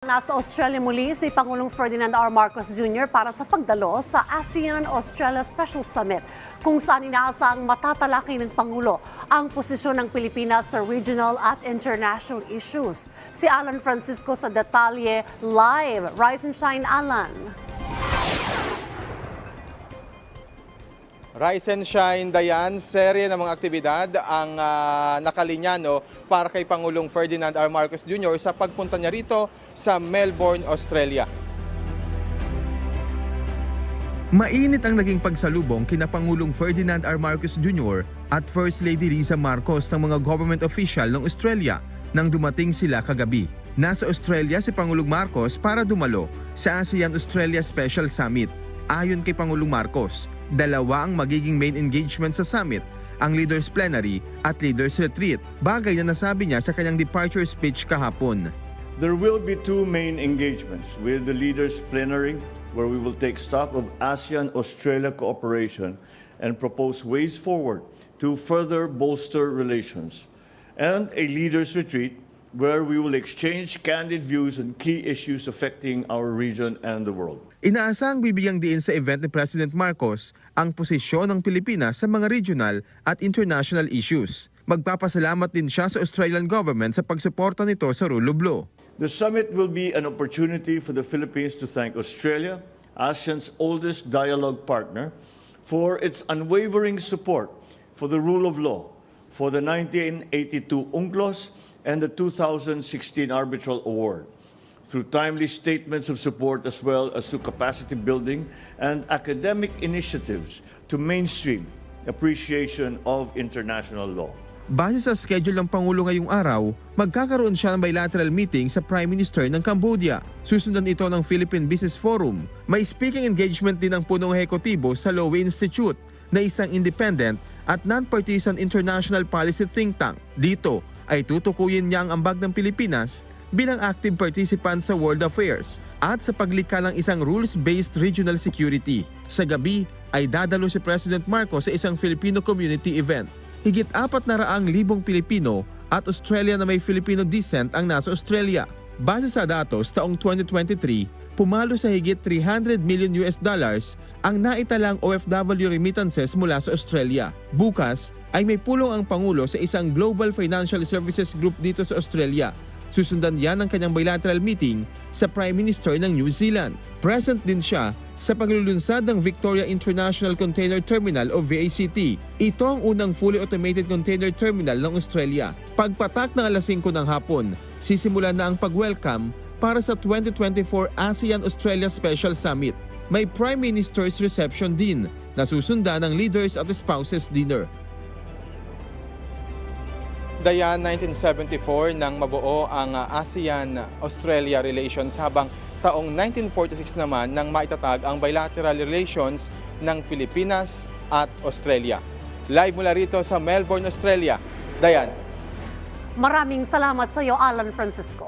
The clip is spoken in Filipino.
Nasa Australia muli si Pangulong Ferdinand R. Marcos Jr. para sa pagdalo sa ASEAN-Australia Special Summit kung saan inaasang matatalakay ng Pangulo ang posisyon ng Pilipinas sa regional at international issues. Si Alan Francisco sa detalye live. Rise and shine, Alan. Rise and Shine, Dayan, serye ng mga aktibidad ang ah, nakalinya no, para kay Pangulong Ferdinand R. Marcos Jr. sa pagpunta niya rito sa Melbourne, Australia. Mainit ang naging pagsalubong kina Pangulong Ferdinand R. Marcos Jr. at First Lady Riza Marcos ng mga government official ng Australia nang dumating sila kagabi. Nasa Australia si Pangulong Marcos para dumalo sa ASEAN-Australia Special Summit. Ayon kay Pangulong Marcos, dalawa ang magiging main engagement sa summit, ang Leaders Plenary at Leaders Retreat, bagay na nasabi niya sa kanyang departure speech kahapon. There will be two main engagements with the leaders plenary, where we will take stock of ASEAN Australia cooperation and propose ways forward to further bolster relations, and a leaders retreat, where we will exchange candid views on key issues affecting our region and the world. Inaasang bibigyang diin sa event ni President Marcos ang posisyon ng Pilipinas sa mga regional at international issues. Magpapasalamat din siya sa Australian government sa pagsuporta nito sa rule of law. The summit will be an opportunity for the Philippines to thank Australia, ASEAN's oldest dialogue partner, for its unwavering support for the rule of law, for the 1982 UNCLOS and the 2016 Arbitral Award, through timely statements of support as well as through capacity building and academic initiatives to mainstream appreciation of international law. Base sa schedule ng Pangulo ngayong araw, magkakaroon siya ng bilateral meeting sa Prime Minister ng Cambodia. Susundan ito ng Philippine Business Forum. May speaking engagement din ng punong ehekutibo sa Lowy Institute na isang independent at non-partisan international policy think tank. Dito ay tutukuyin niya ang ambag ng Pilipinas bilang active participant sa world affairs at sa paglikha ng isang rules-based regional security. Sa gabi ay dadalo si President Marcos sa isang Filipino community event. Higit apat na raang libong Pilipino at Australia na may Filipino descent ang nasa Australia. Base sa datos taong 2023, pumalo sa higit 300 million US dollars ang naitalang OFW remittances mula sa Australia. Bukas ay may pulong ang Pangulo sa isang Global Financial Services Group dito sa Australia. Susundan yan ng kanyang bilateral meeting sa Prime Minister ng New Zealand. Present din siya sa paglulunsad ng Victoria International Container Terminal o VACT. Ito ang unang fully automated container terminal ng Australia. Pagpatak ng alas 5 ng hapon, sisimula na ang pag-welcome para sa 2024 ASEAN-Australia Special Summit. May Prime Minister's reception din na susundan ng leaders at spouses dinner. Dayan, 1974 nang mabuo ang ah, ASEAN-Australia relations habang taong 1946 naman nang maitatag ang bilateral relations ng Pilipinas at Australia. Live mula rito sa Melbourne, Australia. Dayan. Maraming salamat sa iyo, Alan Francisco.